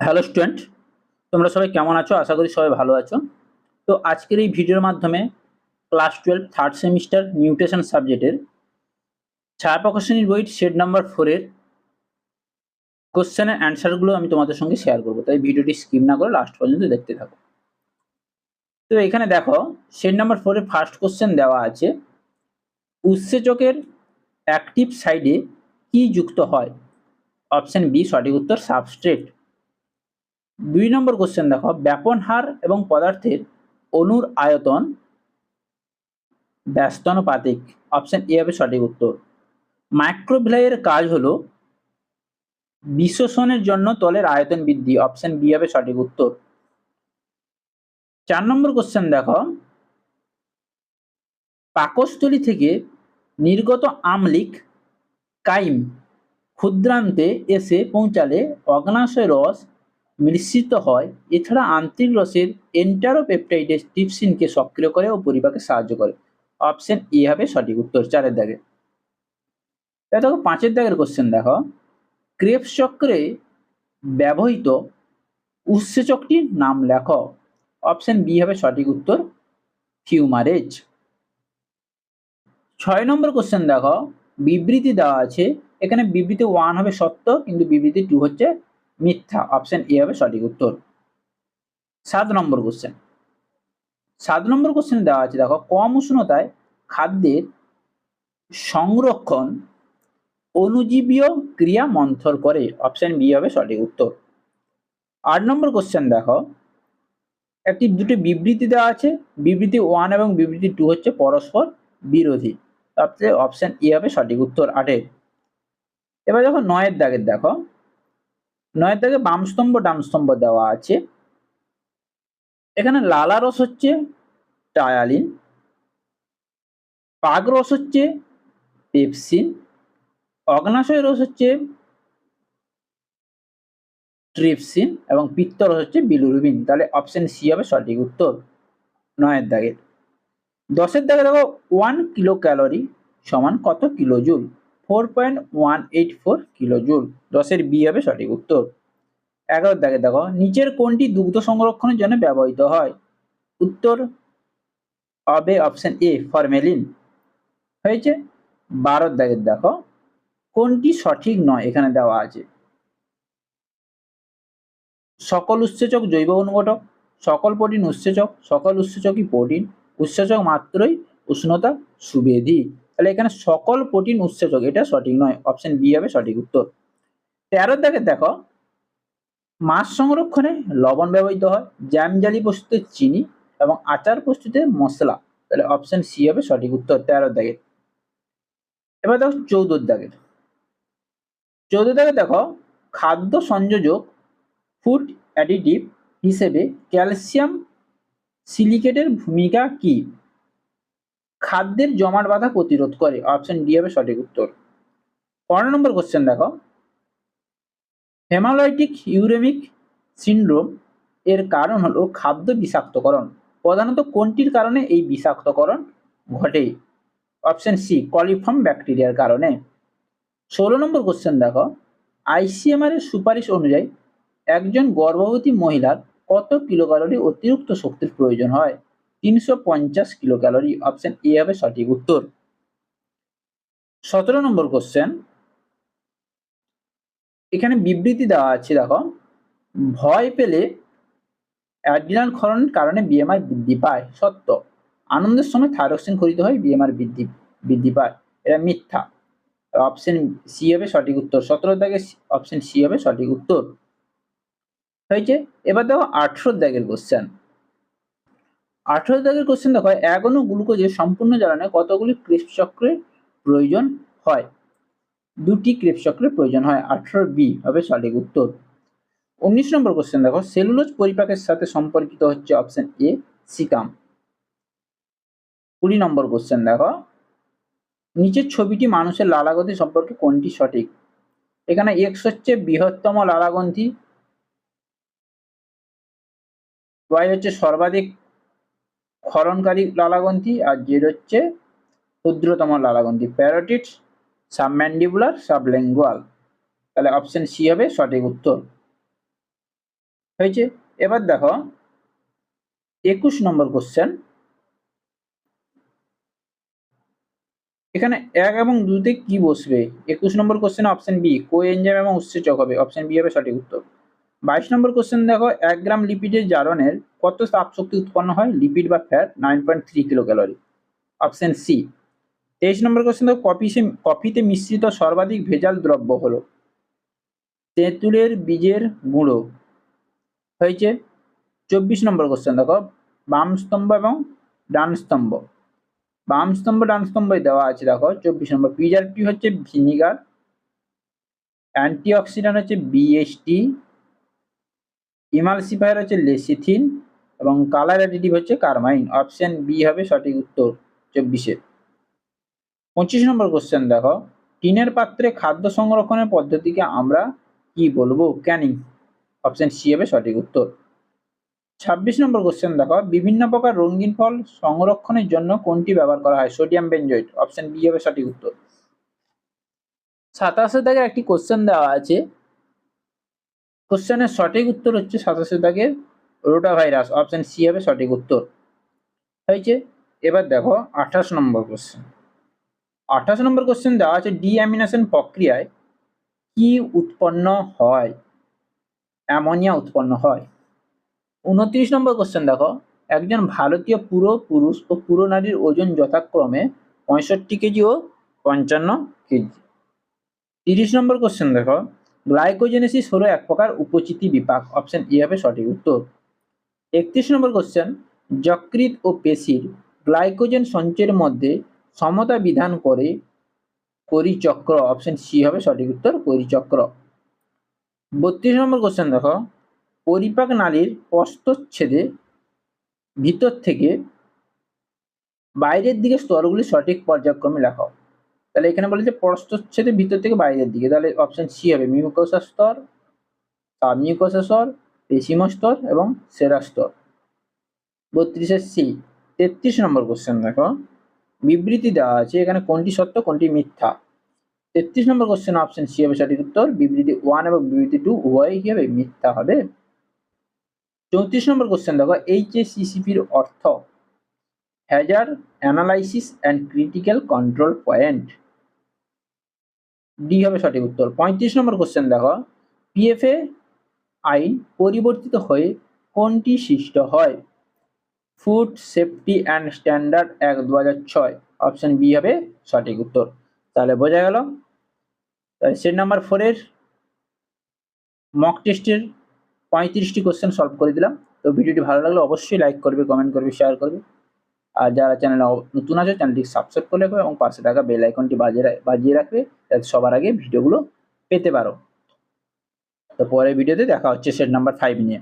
Hello student, তোমরা সবাই কেমন আছো? আশা করি সবাই ভালো আছো। তো আজকের এই ভিডিওর মাধ্যমে class twelve third semester nutrition সাবজেক্টের ছায়া প্রকাশনীর বই সেট নাম্বার ফোরের কোশ্চেনের অ্যান্সারগুলো আমি তোমাদের সঙ্গে শেয়ার করব। তাই ভিডিওটি স্কিপ না করে লাস্ট পর্যন্ত দেখতে থাকো। তো এখানে দেখো সেট নাম্বার ফোরের ফার্স্ট কোশ্চেন দেওয়া আছে, উৎসেচকের অ্যাক্টিভ সাইডে কি যুক্ত হয়? অপশন বি, সঠিক উত্তর সাবস্ট্রেট। দুই নম্বর কোশ্চেন দেখো, ব্যাপন হার এবং পদার্থের অণুর আয়তন ব্যস্তানুপাতিক। অপশন এ হবে সঠিক উত্তর। মাইক্রোভিলাইয়ের কাজ হলো বিশ্বসনের জন্য তলের আয়তন বৃদ্ধি। অপশন বি হবে সঠিক উত্তর। চার নম্বর কোশ্চেন দেখো, পাকস্থলী থেকে নির্গত আমলিক কাইম ক্ষুদ্রান্তে এসে পৌঁছালে অগ্নাশয় রস মিশ্রিত হয়, এছাড়া আন্তরিক রসের এন্টারোপেপটাইডেস টিপসিনকে সক্রিয় করে ও পরিপাকে সাহায্য করে। অপশন এ হবে সঠিক উত্তর, চারের দাগে। দেখো, পাঁচের দাগের কোশ্চেন দেখো। ক্রেপস চক্রে ব্যবহৃত উৎসেচকটির নাম লেখো। অপশন বি হবে সঠিক উত্তর ফিউমারেজ ছয় নম্বর কোশ্চেন দেখো। বিবৃতি দেওয়া আছে, এখানে বিবৃতি ওয়ান হবে সত্য, কিন্তু বিবৃতি টু হচ্ছে মিথ্যা অপশন এ হবে সঠিক উত্তর। সাত নম্বর কোশ্চেন সাত নম্বর কোশ্চেন দেওয়া আছে, দেখো, কম উষ্ণতায় খাদ্যের সংরক্ষণ অনুজীবীয় ক্রিয়া মন্থর করে। অপশন বি হবে সঠিক উত্তর। আট নম্বর কোশ্চেন দেখো, একটি দুটি বিবৃতি দেওয়া আছে, বিবৃতি ওয়ান এবং বিবৃতি টু হচ্ছে পরস্পর বিরোধী। তারপরে অপশন এ হবে সঠিক উত্তর আটের। এবার দেখো, নয়ের দাগের দেখো। বাম স্তম্ভ, ডান স্তম্ভ দেওয়া আছে। এখানে লালা রস হচ্ছে টায়ালিন পাগ রস হচ্ছে পেপসিন, অগ্নাশয় রস হচ্ছে ট্রিপসিন এবং পিত্ত রস হচ্ছে বিলুরুবিন। তাহলে অপশন সি হবে সঠিক উত্তর নয়ের দাগের দশের দাগে দেখো ওয়ান কিলো ক্যালোরি সমান কত kilo joule four point one eight four kilo joule দশের বি হবে সঠিক উত্তর। এগারোর দাগে দেখো, নিচের কোনটি দুগ্ধ সংরক্ষণের জন্য ব্যবহৃত হয়? উত্তর হবে অপশন এ, ফরমেলিন। হয়েছে? বারোর দাগের দেখো, কোনটি সঠিক নয়, এখানে দেওয়া আছে। সকল উৎসেচক জৈব অনুঘটক, সকল প্রোটিন উৎসেচক, সকল উৎসেচকই প্রোটিন, উৎসেচক মাত্রই উষ্ণতা সুবেধি তাহলে এখানে সকল প্রোটিন উৎসেচক, এটা সঠিক নয় অপশন বি হবে সঠিক উত্তর। তেরোর দাগে দেখো, মাছ সংরক্ষণে লবণ ব্যবহৃত হয়, জ্যাম জালি প্রস্তুতে চিনি এবং আচার প্রস্তুতে মশলা, তাহলে অপশন সি হবে সঠিক উত্তর তেরোর দাগের এবার দেখো চৌদ্দর দাগের চৌদ্দ দাগে দেখো, খাদ্য সংযোজক ফুড অ্যাডিটিভ হিসেবে ক্যালসিয়াম সিলিকেটের ভূমিকা কি? খাদ্যের জমাট বাধা প্রতিরোধ করে। অপশন ডি হবে সঠিক উত্তর। পনেরো নম্বর কোশ্চেন দেখো। হেমালয়টিক ইউরেমিক সিন্ড্রোম এর কারণ হলো খাদ্য বিষাক্তকরণ। প্রধানত কোনটির কারণে এই বিষাক্তকরণ ঘটে? অপশন সি কলিফর্ম ব্যাকটেরিয়ার কারণে। ষোলো নম্বর কোশ্চেন দেখো। আইসিএমআর এর সুপারিশ অনুযায়ী একজন গর্ভবতী মহিলার কত কিলো ক্যালোরি অতিরিক্ত শক্তির প্রয়োজন হয়? তিনশো পঞ্চাশ কিলো ক্যালোরি অপশন এ হবে সঠিক উত্তর। সতেরো নম্বর কোশ্চেন এখানে বিবৃতি দেওয়া আছে, দেখো। ভয় পেলে অ্যাড্রিনাল ক্ষরণের কারণে বিএমআর বৃদ্ধি পায়, সত্য। আনন্দের সময় থাইরক্সিন খরিত হয় বিএমআর বৃদ্ধি বৃদ্ধি পায়। এটা মিথ্যা। অপশন সি হবে সঠিক উত্তর। সতেরো দাগের অপশন সি হবে সঠিক উত্তর। হয়েছে। এবার দেখো আঠেরো দাগের কোশ্চেন আঠেরো দাগের কোশ্চেন দেখো, এক অনু গ্লুকোজের সম্পূর্ণ জ্বালানে কতগুলি চক্রের প্রয়োজন হয়? দুটি ক্রেপ চক্রের প্রয়োজন হয়, আঠারো বি হবে সঠিক উত্তর। উনিশ নম্বর কোশ্চেন দেখো, সেলুলোজ পরিপাকের সাথে সম্পর্কিত হচ্ছে অপশন এ সিকাম। কুড়ি নম্বর কোশ্চেন দেখো, নিচের ছবিটি মানুষের লালাগতি সম্পর্কে কোনটি সঠিক? এখানে এক্স হচ্ছে বৃহত্তম লালাগ্রন্থি ওয়াই হচ্ছে সর্বাধিক ক্ষরণকারী লালাগ্রন্থি আর জেড হচ্ছে ক্ষুদ্রতম লালাগ্রন্থি প্যারোটিডস সাবম্যান্ডিবুলার সাবলেঙ্গুয়াল তাহলে অপশন সি হবে সঠিক উত্তর। হয়েছে? এবার দেখো, একুশ নম্বর কোশ্চেন এখানে এক এবং দুতে কি বসবে? একুশ নম্বর question option B coenzyme এবং উৎসেচক হবে। অপশন বি হবে সঠিক উত্তর। বাইশ নম্বর কোশ্চেন দেখো, এক গ্রাম লিপিডের জারণের কত তাপ শক্তি উৎপন্ন হয়? লিপিড বা fat nine point three kilo calorie option C তেইশ নম্বর কোশ্চেন দেখো কফি কফিতে মিশ্রিত সর্বাধিক ভেজাল দ্রব্য হলো তেঁতুলের বীজের গুঁড়ো। হয়েছে? চব্বিশ নম্বর কোশ্চেন দেখো, বাম স্তম্ভ এবং ডান স্তম্ভ। বাম স্তম্ভ, ডান স্তম্ভে দেওয়া আছে দেখো, চব্বিশ নম্বর। প্রিজারভেটিভ হচ্ছে ভিনিগার, অ্যান্টিঅক্সিডেন্ট হচ্ছে বিএসটি ইমালসিফায়ার হচ্ছে লেসিথিন এবং কালার অ্যাডিটিভ হচ্ছে কারমাইন। অপশন বি হবে সঠিক উত্তর চব্বিশে। পঁচিশ নম্বর কোশ্চেন দেখো, টিনের পাত্রে খাদ্য সংরক্ষণের পদ্ধতিকে আমরা কি বলব? ক্যানিং। অপশন সি হবে সঠিক উত্তর। ছাব্বিশ নম্বর কোশ্চেন দেখো, বিভিন্ন প্রকার রঙিন ফল সংরক্ষণের জন্য কোনটি ব্যবহার করা হয়? সোডিয়াম বেঞ্জয়েড অপশন বি হবে সঠিক উত্তর। সাতাশে দাগের একটি কোশ্চেন দেওয়া আছে কোশ্চেনের সঠিক উত্তর হচ্ছে সাতাশে দাগের রোটা ভাইরাস। অপশন সি হবে সঠিক উত্তর। হয়েছে? এবার দেখো, আঠাশ নম্বর কোশ্চেন আঠাশ নম্বর কোশ্চেন দেওয়া আছে ডিঅ্যামিনেশন প্রক্রিয়ায় কি উৎপন্ন হয়? অ্যামোনিয়া উৎপন্ন হয়। উনত্রিশ নম্বর কোশ্চেন দেখো, একজন ভারতীয় পুরো পুরুষ ও পুরো নারীর ওজন যথাক্রমে পঁয়ষট্টি কেজি ও পঞ্চান্ন কেজি। তিরিশ নম্বর কোশ্চেন দেখো গ্লাইকোজেনেসিস হলো এক প্রকার উপচিতি বিপাক। অপশন ই হবে সঠিক উত্তর। একত্রিশ নম্বর কোশ্চেন যকৃত ও পেশির গ্লাইকোজেন সঞ্চয়ের মধ্যে সমতা বিধান করে পরিচক্র। অপশন সি হবে সঠিক উত্তর, পরিচক্র। বত্রিশ নম্বর কোশ্চেন দেখো। পরিপাক নালীর প্রস্তচ্ছেদে ভিতর থেকে বাইরের দিকে স্তরগুলি সঠিক পর্যায়ক্রমে লেখাও তাহলে এখানে বলেছে প্রস্তচ্ছেদে ভিতর থেকে বাইরের দিকে। তাহলে অপশন সি হবে মিউকোসা স্তর সাবমিউকোসা স্তর, পেশিম স্তর এবং সেরা স্তর। বত্রিশের সি তেত্রিশ নম্বর কোশ্চেন দেখো। বিবৃতি দেওয়া আছে এখানে কোনটি সত্য, কোনটি মিথ্যা। তেত্রিশ নম্বর কোশ্চেন অপশন সি হবে সঠিক উত্তর। বিবৃতি ওয়ান এবং বিবৃতি টু উভয়ই কি হবে মিথ্যা হবে? চৌত্রিশ নম্বর কোশ্চেন দেখো এইচ অর্থ hazard analysis and critical control point D হবে সঠিক উত্তর। পঁয়ত্রিশ নম্বর কোশ্চেন দেখো। পিএফএ আইন পরিবর্তিত হয়ে কোনটি সৃষ্ট হয়? ফুড সেফটি অ্যান্ড স্ট্যান্ডার্ড এক দু হাজার ছয়। অপশন বি হবে সঠিক উত্তর। তাহলে বোঝা গেল। সেট নাম্বার ফোরের মক টেস্টের পঁয়ত্রিশটি কোশ্চেন সলভ করে দিলাম। তো ভিডিওটি ভালো লাগলে অবশ্যই লাইক করবে কমেন্ট করবে শেয়ার করবে। আর যারা চ্যানেলে নতুন আছে চ্যানেলটি সাবস্ক্রাইব করে রাখবে এবং পাশে থাকা বেল আইকনটি বাজিয়ে বাজিয়ে রাখবে যাতে সবার আগে ভিডিওগুলো পেতে পারো। তো পরের ভিডিওতে দেখা হচ্ছে সেট নাম্বার ফাইভ নিয়ে।